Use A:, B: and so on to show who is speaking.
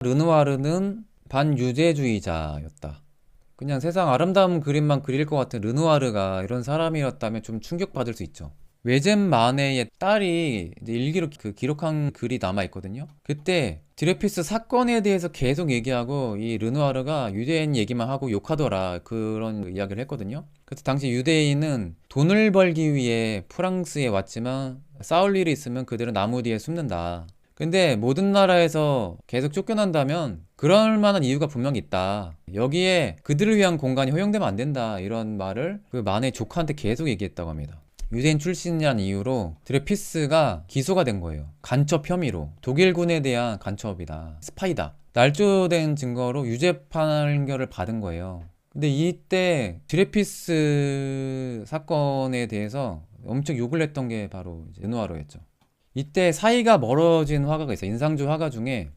A: 르누아르는 반유대주의자였다. 그냥 세상 아름다운 그림만 그릴 것 같은 르누아르가 이런 사람이었다면 좀 충격받을 수 있죠. 외젠 마네의 딸이 일기로 그 기록한 글이 남아 있거든요. 그때 드레피스 사건에 대해서 계속 얘기하고 이 르누아르가 유대인 얘기만 하고 욕하더라 그런 이야기를 했거든요. 그래서 당시 유대인은 돈을 벌기 위해 프랑스에 왔지만 싸울 일이 있으면 그들은 나무 뒤에 숨는다. 근데 모든 나라에서 계속 쫓겨난다면 그럴 만한 이유가 분명히 있다. 여기에 그들을 위한 공간이 허용되면 안 된다. 이런 말을 그 마네 조카한테 계속 얘기했다고 합니다. 유대인 출신이란 이유로 드레피스가 기소가 된 거예요. 간첩 혐의로. 독일군에 대한 간첩이다. 스파이다. 날조된 증거로 유죄 판결을 받은 거예요. 근데 이때 드레피스 사건에 대해서 엄청 욕을 했던 게 바로 이제 르누아르였죠. 이때 사이가 멀어진 화가가 있어요. 인상주 화가 중에